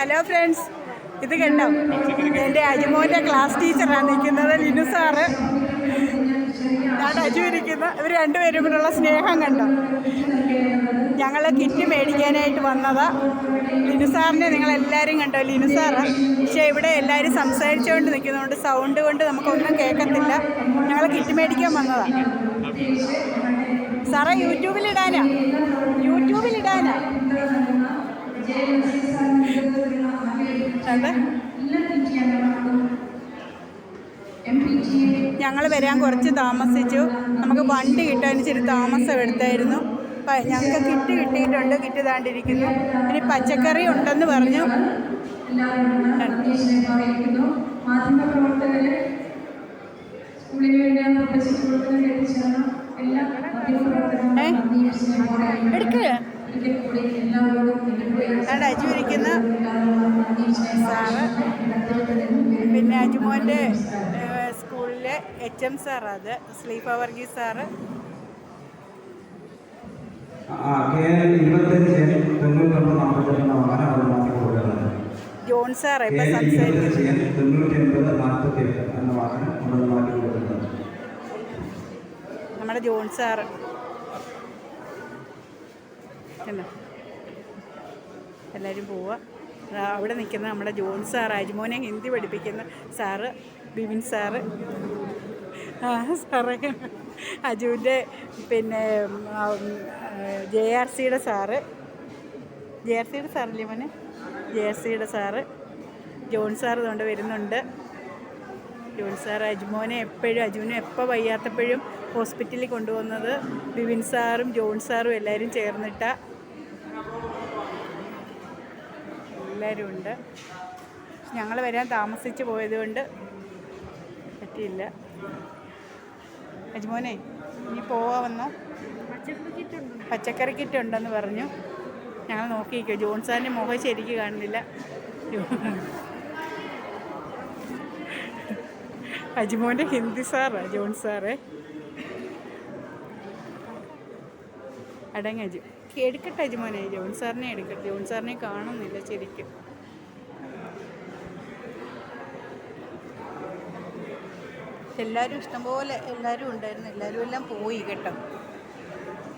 Hello friends ഇത് കണ്ടോ? എന്റെ അജുമോന്റെ ക്ലാസ് ടീച്ചറാണ് നിൽക്കുന്നത് ലിനു സാറ് ഞാൻ അജു ഇരിക്കുന്ന. ഇവർ രണ്ടുപേരും കൂടെയുള്ള സ്നേഹം കണ്ടോ? ഞങ്ങൾ കിറ്റ് മേടിക്കാനായിട്ട് വന്നതാ. ലിനു സാറിനെ നിങ്ങളെല്ലാവരും കണ്ടോ? ലിനു സാറ് പക്ഷേ ഇവിടെ എല്ലാവരും സംസാരിച്ചുകൊണ്ട് നിൽക്കുന്നതുകൊണ്ട് സൗണ്ട് കൊണ്ട് നമുക്കൊന്നും കേൾക്കത്തില്ല. ഞങ്ങൾ കിറ്റ് മേടിക്കാൻ വന്നതാണ് സാറേ യൂട്യൂബിലിടാനാ? യൂട്യൂബിലിടാനാ? ഞങ്ങൾ വരാൻ കുറച്ച് താമസിച്ചു. നമുക്ക് വണ്ടി കിട്ടാൻ ഇച്ചിരി താമസം എടുത്തായിരുന്നു. അപ്പം ഞങ്ങൾക്ക് കിറ്റ് കിട്ടിയിട്ടുണ്ട് കിറ്റ് താണ്ടിരിക്കുന്നു. ഇനി പച്ചക്കറി ഉണ്ടെന്ന് പറഞ്ഞു. മാധ്യമപ്രവർത്തകര് സ്കൂളിന് വേണ്ടി പ്രദേശപ്രവർത്തകർ എത്തിച്ചേർന്ന എല്ലാ മാധ്യമപ്രവർത്തകരും ഏ? എടുക്ക് ഒരിക്കൽ കൂടി എല്ലാവരോടും എന്റെ അവിടെ അജു ഇരിക്കുന്ന സാറ് പിന്നെ അജുമോന്റെ സ്കൂളിലെ എച്ച് എം സാർ അത് സ്ലീഫ Varghese sir. John sir K ഇപ്പം സംസാരിക്കുന്നത് നമ്മുടെ ജോൺ സാറ്. കണ്ടോ എല്ലാവരും പോവുക അവിടെ നിൽക്കുന്ന നമ്മുടെ ജോൺ സാർ അജ്മോനെ ഹിന്ദി പഠിപ്പിക്കുന്ന സാറ് ബിവിൻ സാറ്. ആ സാറേ അജുവിന്റെ പിന്നെ ജെ ആർ സിയുടെ സാറ്. ജെ ആർ സിയുടെ സാറല്ലേ മോനെ? ജെ ആർ സിയുടെ സാറ്. ജോൺ സാർ ഇതുകൊണ്ട് വരുന്നുണ്ട്. ജോൺ സാർ അജ്മോനെ എപ്പോഴും അജുവിനെ എപ്പോൾ വയ്യാത്തപ്പോഴും ഹോസ്പിറ്റലിൽ കൊണ്ടുപോകുന്നത് ബിവിൻ സാറും ജോൺ സാറും എല്ലാവരും ചേർന്നിട്ടാ. എല്ലാവരും ഉണ്ട്. ഞങ്ങൾ വരാൻ താമസിച്ച് പോയതുകൊണ്ട് പറ്റിയില്ല. അജ്മോനെ ഇനി പോവാമെന്നോ? പച്ചക്കറി കിറ്റ് ഉണ്ടെന്ന് പറഞ്ഞു. ഞങ്ങൾ നോക്കിയിരിക്കുക ജോൺ സാറിന്റെ മുഖം ശരിക്ക് കാണുന്നില്ല. അജ്മോന്റെ ഹിന്ദി സാറാണ് ജോൺ സാറേ. അടങ്ങ് അജു എടുക്കട്ടെ അജുമോനെ ജോൺ സാറിനെ എടുക്കട്ടെ. ജോൺ സാറിനെ കാണുന്നില്ല ശരിക്കും. എല്ലാവരും ഇഷ്ടംപോലെ എല്ലാവരും ഉണ്ടായിരുന്നു. എല്ലാവരും എല്ലാം പോയി കേട്ടോ.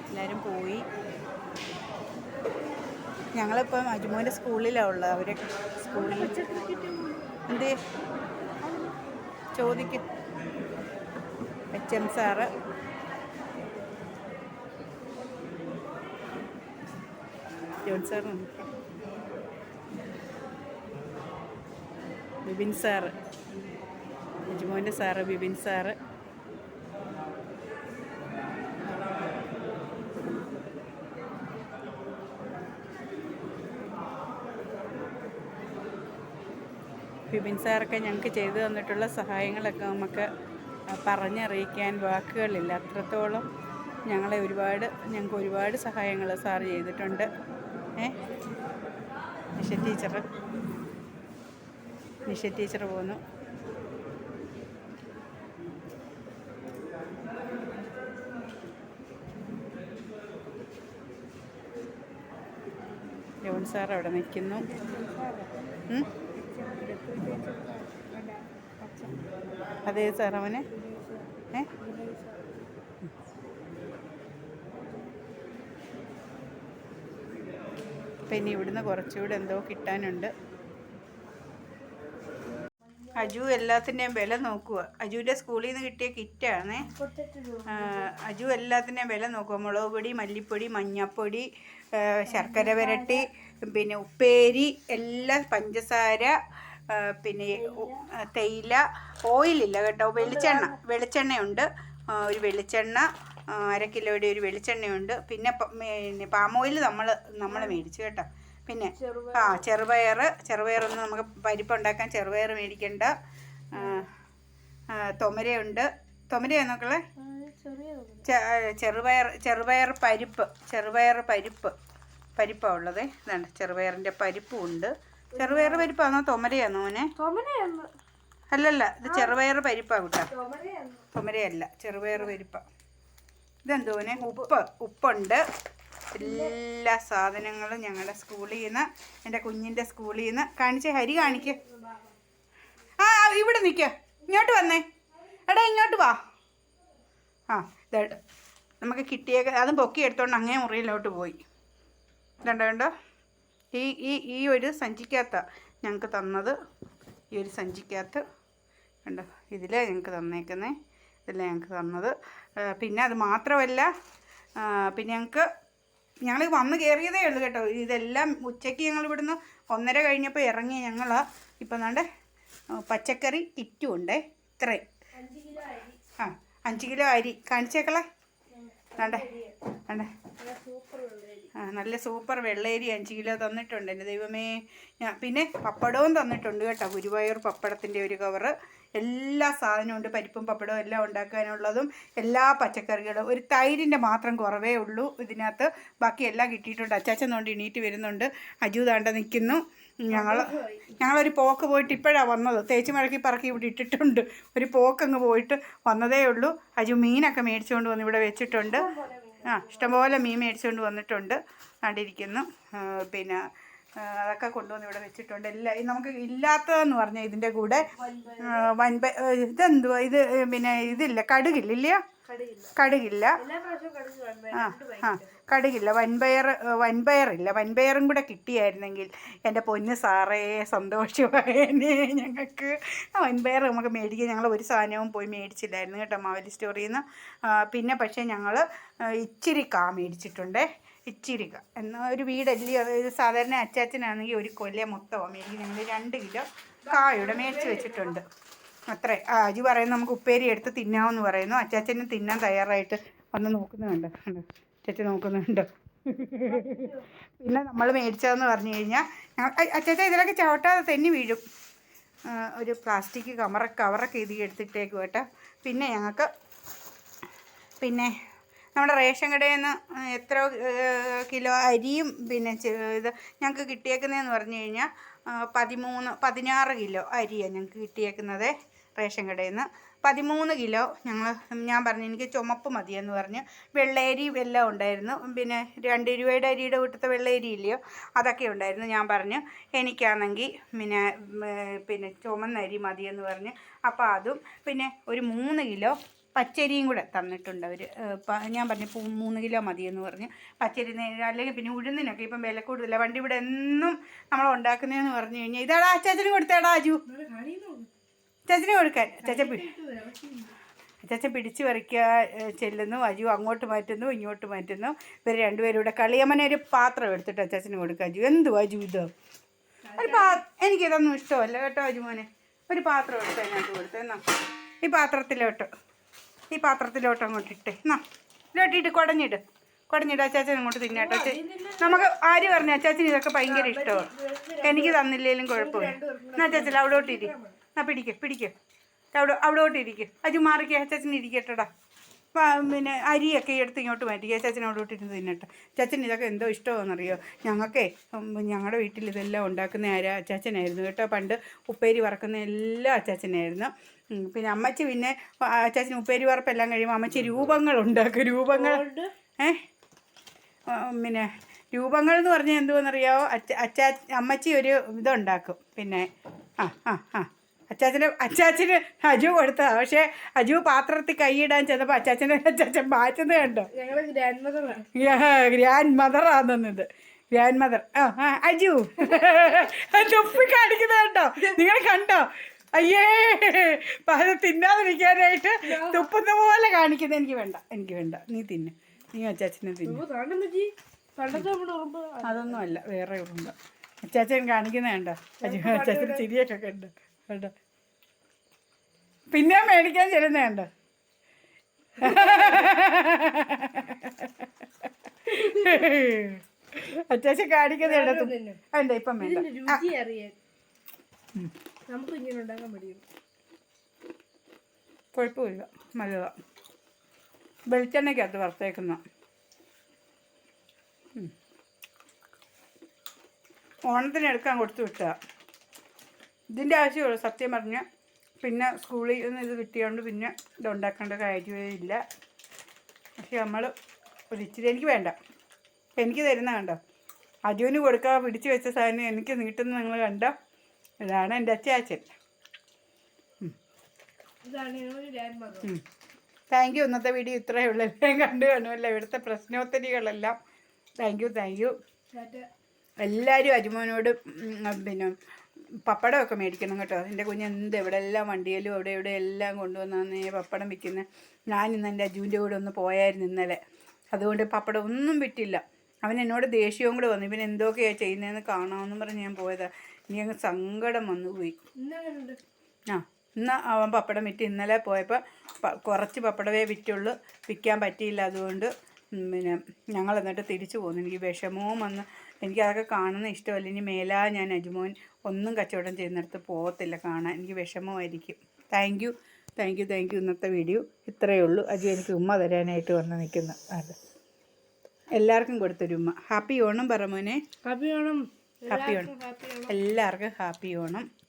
എല്ലാവരും പോയി. ഞങ്ങളിപ്പം അജുമോന്റെ സ്കൂളിലാണ് ഉള്ളത്. അവരെ സ്കൂളിൽ എന്തേ? ചോദിക്കും. H M sir. ജോൺ സാറുണ്ട് ബിപിൻ സാറ്. ബിജുമോന്റെ സാറ് ബിബിൻ സാറ്. ബിബിൻ സാറൊക്കെ ഞങ്ങൾക്ക് ചെയ്തു തന്നിട്ടുള്ള സഹായങ്ങളൊക്കെ നമുക്ക് പറഞ്ഞറിയിക്കാൻ വാക്കുകളില്ല. അത്രത്തോളം ഞങ്ങളെ ഒരുപാട് ഞങ്ങൾക്ക് ഒരുപാട് സഹായങ്ങൾ സാർ ചെയ്തിട്ടുണ്ട്. നിഷ ടീച്ചർ നിഷ ടീച്ചർ പോന്നു. ജോൺ സാർ അവിടെ നിൽക്കുന്നു? അതെ സാർ അവനെ. ഏ? പിന്നെ ഇവിടുന്ന് കുറച്ചുകൂടെ എന്തോ കിട്ടാനുണ്ട്. അജു എല്ലാത്തിന്റെയും വില നോക്കുക അജുവിന്റെ സ്കൂളിൽ നിന്ന് കിട്ടിയ കിറ്റാണേ അജു എല്ലാത്തിന്റെയും വില നോക്കുക മുളക് പൊടി മല്ലിപ്പൊടി മഞ്ഞപ്പൊടി ശർക്കര വരട്ടി പിന്നെ ഉപ്പേരി എല്ലാ പഞ്ചസാര പിന്നെ തേയില ഓയിലില്ല കേട്ടോ. വെളിച്ചെണ്ണ വെളിച്ചെണ്ണയുണ്ട്. ഒരു വെളിച്ചെണ്ണ അര കിലോയുടെ ഒരു വെളിച്ചെണ്ണയുണ്ട്. പിന്നെ പിന്നെ പാം ഓയിൽ നമ്മൾ നമ്മൾ മേടിച്ചു കേട്ടോ. പിന്നെ ആ ചെറുപയർ ചെറുപയറൊന്ന് നമുക്ക് പരിപ്പുണ്ടാക്കാൻ ചെറുപയർ മേടിക്കണ്ട. തൊമരയുണ്ട്. തൊമരയാ നോക്കളെ ചെറുപയർ ചെറുപയർ പരിപ്പ് ചെറുപയർ പരിപ്പ്. പരിപ്പാണ് ഉള്ളത്. ഇതാണ് ചെറുപയറിന്റെ പരിപ്പും ഉണ്ട്. ചെറുപയർ പരിപ്പാണോ തൊമരയാണോ മോനെ? അല്ലല്ല ഇത് ചെറുപയർ പരിപ്പാ കൂട്ടാ. തൊമരയല്ല ചെറുപയർ പരിപ്പ. ഇതെന്തോനെ ഉപ്പ്. ഉപ്പുണ്ട്. എല്ലാ സാധനങ്ങളും ഞങ്ങളുടെ സ്കൂളിൽ നിന്ന് എന്റെ കുഞ്ഞിന്റെ സ്കൂളിൽ നിന്ന് കാണിച്ച് ഹരി കാണിക്ക്. ആ ഇവിടെ നിൽക്കുക ഇങ്ങോട്ട് വന്നേ. എടാ ഇങ്ങോട്ട് വാ. ആ ഇതായിട്ട് നമുക്ക് കിട്ടിയ അതും പൊക്കി എടുത്തോണ്ട് അങ്ങേ മുറിയിലോട്ട് പോയി. ഇതുണ്ടോ കണ്ടോ? ഈ ഈ ഈ ഒരു സഞ്ചിക്കകത്ത ഞങ്ങൾക്ക് തന്നത്. ഈ ഒരു സഞ്ചിക്കകത്ത് കണ്ടോ? ഇതിൽ ഞങ്ങൾക്ക് തന്നേക്കുന്നത് ഇതിൽ ഞങ്ങൾക്ക് തന്നത്. പിന്നെ അത് മാത്രമല്ല പിന്നെ ഞങ്ങൾക്ക് ഞങ്ങൾ വന്ന് കയറിയതേ ഉള്ളൂ കേട്ടോ. ഇതെല്ലാം ഉച്ചയ്ക്ക് ഞങ്ങൾ ഇവിടുന്ന് ഒന്നര കഴിഞ്ഞപ്പോൾ ഇറങ്ങി ഞങ്ങൾ ഇപ്പം നാണ്ട് പച്ചക്കറി കിറ്റും ഉണ്ടേ ഇത്രയും. ആ അഞ്ച് കിലോ അരി. കാണിച്ചേക്കളെ. വേണ്ടേ വേണ്ടേ ആ നല്ല സൂപ്പർ വെള്ളേരി അഞ്ച് കിലോ തന്നിട്ടുണ്ട്. എന്റെ ദൈവമേ. ഞാൻ പിന്നെ പപ്പടവും തന്നിട്ടുണ്ട് കേട്ടോ. ഗുരുവായൂർ പപ്പടത്തിന്റെ ഒരു കവറ്. എല്ലാ സാധനവും ഉണ്ട്. പരിപ്പും പപ്പടവും എല്ലാം ഉണ്ടാക്കാനുള്ളതും എല്ലാ പച്ചക്കറികളും. ഒരു തൈരിന്റെ മാത്രം കുറവേ ഉള്ളൂ ഇതിനകത്ത്. ബാക്കി എല്ലാം കിട്ടിയിട്ടുണ്ട്. അച്ചാച്ചൻ കൊണ്ട് എണീറ്റ് വരുന്നുണ്ട്. അജു താണ്ട നിൽക്കുന്നു. ഞങ്ങൾ ഞങ്ങളൊരു പോക്ക് പോയിട്ട് ഇപ്പോഴാണ് വന്നത്. തേച്ച് മഴക്കി പറക്കി ഇവിടെ ഇട്ടിട്ടുണ്ട്. ഒരു പോക്കങ്ങ് പോയിട്ട് വന്നതേ ഉള്ളൂ. അജു മീനൊക്കെ മേടിച്ചുകൊണ്ട് വന്ന് ഇവിടെ വെച്ചിട്ടുണ്ട്. ആ ഇഷ്ടംപോലെ മീൻ മേടിച്ചുകൊണ്ട് വന്നിട്ടുണ്ട്. കണ്ടിരിക്കുന്നു. പിന്നെ അതൊക്കെ കൊണ്ടുവന്ന് ഇവിടെ വെച്ചിട്ടുണ്ട്. എല്ലാ നമുക്ക് ഇല്ലാത്തതെന്ന് പറഞ്ഞാൽ ഇതിന്റെ കൂടെ വൻപ ഇതെന്തുവാ? ഇത് പിന്നെ ഇതില്ല കടുകില്ല. കടുകില്ല? ആ ആ കടുകില്ല. വൻപയർ വൻപയറില്ല. വൻപയറും കൂടെ കിട്ടിയായിരുന്നെങ്കിൽ എന്റെ പൊന്ന് സാറേ സന്തോഷമായേനെ ഞങ്ങൾക്ക്. ആ വൻപയർ നമുക്ക് മേടിക്കാൻ ഞങ്ങൾ ഒരു സാധനവും പോയി മേടിച്ചില്ലായിരുന്നു കേട്ടോ മാവലി സ്റ്റോറിയിൽ നിന്ന്. പിന്നെ പക്ഷേ ഞങ്ങൾ ഇച്ചിരി കാ മേടിച്ചിട്ടുണ്ടേ. ഇച്ചിരി കാ എന്നാൽ ഒരു വീടല്ലേ അതായത് സാധാരണ അച്ചാച്ചനാണെങ്കിൽ ഒരു കൊല്ല മൊത്തമാണ് മേടിക്കും ഞങ്ങൾ രണ്ട് കിലോ കായുടെ മേടിച്ച് വെച്ചിട്ടുണ്ട്. അത്രേ. ആ അജി പറയുന്നു നമുക്ക് ഉപ്പേരി എടുത്ത് തിന്നാമെന്ന് പറയുന്നു. അച്ചാച്ചനും തിന്നാൻ തയ്യാറായിട്ട് വന്ന് നോക്കുന്നുണ്ട്. അച്ചാച്ചൻ നോക്കുന്നുണ്ട്. പിന്നെ നമ്മൾ മേടിച്ചതെന്ന് പറഞ്ഞു കഴിഞ്ഞാൽ അച്ചാച്ച ഇതിലൊക്കെ ചവിട്ടാതെ തെന്നി വീഴും. ഒരു പ്ലാസ്റ്റിക് കവറ കവറൊക്കെ എഴുതി എടുത്തിട്ടേക്ക് കേട്ടോ. പിന്നെ ഞങ്ങൾക്ക് പിന്നെ നമ്മുടെ റേഷൻ കടയിൽ നിന്ന് എത്ര കിലോ അരിയും പിന്നെ ഇത് ഞങ്ങൾക്ക് കിട്ടിയേക്കുന്നതെന്ന് പറഞ്ഞു കഴിഞ്ഞാൽ പതിമൂന്ന് പതിനാറ് കിലോ അരിയാണ് ഞങ്ങൾക്ക് കിട്ടിയേക്കുന്നത് റേഷൻ കടയിൽ നിന്ന്. പതിമൂന്ന് കിലോ ഞങ്ങൾ ഞാൻ പറഞ്ഞു എനിക്ക് ചുമപ്പ് മതിയെന്ന് പറഞ്ഞ് വെള്ളയരി എല്ലാം ഉണ്ടായിരുന്നു. പിന്നെ രണ്ട് രൂപയുടെ അരിയുടെ വീട്ടിലത്തെ വെള്ളയരി ഇല്ലയോ അതൊക്കെ ഉണ്ടായിരുന്നു. ഞാൻ പറഞ്ഞു എനിക്കാണെങ്കിൽ പിന്നെ പിന്നെ ചുമന്ന അരി മതിയെന്ന് പറഞ്ഞ്. അപ്പോൾ അതും പിന്നെ ഒരു മൂന്ന് കിലോ പച്ചരിയും കൂടെ തന്നിട്ടുണ്ട് അവർ ഞാൻ പറഞ്ഞു പൂ മൂന്ന് കിലോ മതിയെന്ന് പറഞ്ഞ്. പച്ചരി അല്ലെങ്കിൽ പിന്നെ ഉഴുന്നിനൊക്കെ ഇപ്പം വില കൂടുതല. വണ്ടി ഇവിടെ എന്നും നമ്മൾ ഉണ്ടാക്കുന്നതെന്ന് പറഞ്ഞു കഴിഞ്ഞാൽ ഇതാടാ അച്ചാച്ചന് കൊടുത്തേടാ അജു. അച്ചാച്ചന് കൊടുക്കാൻ ചച്ച പിടി അച്ചാച്ചൻ പിടിച്ചു പറിക്കുക ചെല്ലുന്നു. അജു അങ്ങോട്ട് മാറ്റുന്നു ഇങ്ങോട്ട് മാറ്റുന്നു. ഇവർ രണ്ടുപേരും ഇവിടെ കളിയമ്മനെ ഒരു പാത്രം എടുത്തിട്ട് അച്ചാച്ചന് കൊടുക്കുക അജു. എന്തുവാ അജു ഇത്? ഒരു പാ എനിക്കിതൊന്നും ഇഷ്ടമല്ല കേട്ടോ അജു മോനെ. ഒരു പാത്രം എടുത്ത് അതിനകത്ത് കൊടുത്ത് എന്നാ. ഈ പാത്രത്തിലോട്ട്. ഈ പാത്രത്തിലോട്ട് അങ്ങോട്ട് ഇട്ടേ. എന്നാ ഇതിലോട്ടിട്ട് കുടഞ്ഞിട്. കുടഞ്ഞിട്ട് അച്ചാച്ചൻ അങ്ങോട്ട് തിന്നാട്ടോ നമുക്ക് ആര് പറഞ്ഞു അച്ചാച്ചന് ഇതൊക്കെ ഭയങ്കര ഇഷ്ടമാണ് എനിക്ക് തന്നില്ലേലും കുഴപ്പമില്ല. എന്നാ അച്ചാച്ചൻ അവിടോട്ട് ഇരി എന്നാ പിടിക്കേ പിടിക്ക്. അവിടെ അവിടോട്ട് ഇരിക്കും. അജു മാറിക്കേ അച്ചാച്ചൻ ഇരിക്കട്ടെടാ. പിന്നെ അരിയൊക്കെ എടുത്ത് ഇങ്ങോട്ട് മാറ്റി. അച്ചാച്ചൻ ഇട്ടിരുന്ന് തിന്നട്ടെ. ചച്ചൻ ഇതൊക്കെ എന്തോ ഇഷ്ടമാണെന്നറിയോ? ഞങ്ങൾക്കേ ഞങ്ങളുടെ വീട്ടിൽ ഇതെല്ലാം ഉണ്ടാക്കുന്ന ആരാ? അച്ചാച്ചനായിരുന്നു കേട്ടോ. പണ്ട് ഉപ്പേരി വറക്കുന്ന എല്ലാം അച്ചാച്ചനായിരുന്നു പിന്നെ അമ്മച്ചി പിന്നെ അച്ചാച്ചൻ ഉപ്പേരി വറപ്പെല്ലാം കഴിയുമ്പോൾ അമ്മച്ചി രൂപങ്ങൾ ഉണ്ടാക്കും. രൂപങ്ങൾ ഏ? പിന്നെ രൂപങ്ങൾ എന്ന് പറഞ്ഞാൽ എന്തുവെന്നറിയാമോ അച്ച അച്ചാ അമ്മച്ചി ഒരു ഇതുണ്ടാക്കും. പിന്നെ ആ ആ ആ. അച്ചാച്ചന് അച്ചാച്ചന് അജു കൊടുത്തതാ. പക്ഷേ അജു പാത്രത്തിൽ കൈയിടാൻ ചെന്നപ്പോൾ അച്ചാച്ചനെ അച്ചാച്ചൻ മാറ്റുന്നത് കണ്ടോ. ഞങ്ങൾ ഗ്രാൻഡ് മദറാണ് ഗ്രാൻഡ് മദർ ആണെന്നത് ഗ്രാൻഡ് മദർ ആ ആ അജു. തൊപ്പി കാണിക്കുന്നത് കണ്ടോ? നിങ്ങൾ കണ്ടോ? അയ്യേ അത് തിന്നാതിരിക്കാനായിട്ട് തുപ്പുന്ന പോലെ കാണിക്കുന്നത് എനിക്ക് വേണ്ട എനിക്ക് വേണ്ട. നീ തിന്ന്. നീ അച്ചാച്ചനെ തിന്നു. ഉറുമ്പ് അതൊന്നും അല്ല വേറെ ഉണ്ട് അച്ചാച്ചൻ കാണിക്കുന്നത് കണ്ടോ? അജു അച്ചാച്ചൻ ചിരിയൊക്കെ കണ്ടോ. കണ്ടോ? പിന്നെ മേടിക്കാൻ ചെല്ലുന്നുണ്ട് അത്യാവശ്യം കാണിക്കുന്നുണ്ട് വേണ്ട ഇപ്പം വേണ്ട. നമുക്ക് ഇങ്ങനെ ഉണ്ടാക്കാൻ പഠിക്കും കുഴപ്പമില്ല. നല്ലതാ. വെളിച്ചെണ്ണയ്ക്കകത്ത് വറുത്തേക്കുന്ന. ഓണത്തിന് എടുക്കാൻ കൊടുത്തു വിട്ടാ ഇതിന്റെ ആവശ്യമുള്ളൂ സത്യം പറഞ്ഞാൽ പിന്നെ സ്കൂളിൽ നിന്ന് ഇത് കിട്ടിയതുകൊണ്ട് പിന്നെ ഇത് ഉണ്ടാക്കേണ്ട കാര്യമേ ഇല്ല പക്ഷെ നമ്മൾ ഒരിച്ചിരി എനിക്ക് വേണ്ട. എനിക്ക് തരുന്ന കണ്ടോ? അജുവിന് കൊടുക്കാൻ പിടിച്ചു വെച്ച സാധനം എനിക്ക് നീട്ടുന്ന നിങ്ങൾ കണ്ടോ? ഇതാണ് എന്റെ അച്ചാച്ചൻ. താങ്ക് യു ഇന്നത്തെ വീഡിയോ ഇത്രയേ ഉള്ളൂ. എല്ലാം കണ്ടു കാണുമല്ലോ. ഇവിടുത്തെ പ്രശ്നോത്തരികളെല്ലാം. താങ്ക് യു താങ്ക് യു എല്ലാവരും അജുമോനോട് പിന്നെ പപ്പടമൊക്കെ മേടിക്കണം കേട്ടോ. എന്റെ കുഞ്ഞ് എന്ത് എവിടെ എല്ലാം വണ്ടിയിലും അവിടെ ഇവിടെ എല്ലാം കൊണ്ടുവന്നാന്ന് പപ്പടം വിൽക്കുന്നത് ഞാൻ ഇന്ന് എന്റെ അജുവിന്റെ കൂടെ ഒന്ന് പോയായിരുന്നു ഇന്നലെ. അതുകൊണ്ട് പപ്പടം ഒന്നും വിറ്റില്ല. അവൻ എന്നോട് ദേഷ്യവും കൂടെ വന്നു. ഇവൻ എന്തൊക്കെയാണ് ചെയ്യുന്നതെന്ന് കാണാമെന്ന് പറഞ്ഞ് ഞാൻ പോയതാണ് ഇനി അങ്ങ് സങ്കടം വന്നു പോയി. ആ ഇന്ന് അവൻ പപ്പടം വിറ്റ് ഇന്നലെ പോയപ്പോൾ കുറച്ച് പപ്പടമേ വിറ്റുള്ളൂ. വിൽക്കാൻ പറ്റിയില്ല അതുകൊണ്ട് പിന്നെ ഞങ്ങൾ എന്നിട്ട് തിരിച്ചു പോന്നു. എനിക്ക് വിഷമവും വന്ന്. എനിക്ക് അതൊക്കെ കാണുന്ന ഇഷ്ടമല്ല. ഇനി മേലാ ഞാൻ അജ്മോൻ ഒന്നും കച്ചവടം ചെയ്യുന്നിടത്ത് പോകത്തില്ല കാണാൻ. എനിക്ക് വിഷമമായിരിക്കും. Thank you thank you thank you ഇന്നത്തെ വീഡിയോ ഇത്രയേ ഉള്ളൂ. അജു എനിക്ക് ഉമ്മ തരാനായിട്ട് വന്ന് നിൽക്കുന്ന. അത്. എല്ലാവർക്കും കൊടുത്തൊരു ഉമ്മ. ഹാപ്പി ഓണം പറ മോനെ. ഹാപ്പി ഓണം. ഹാപ്പി ഓണം. എല്ലാവർക്കും ഹാപ്പി ഓണം.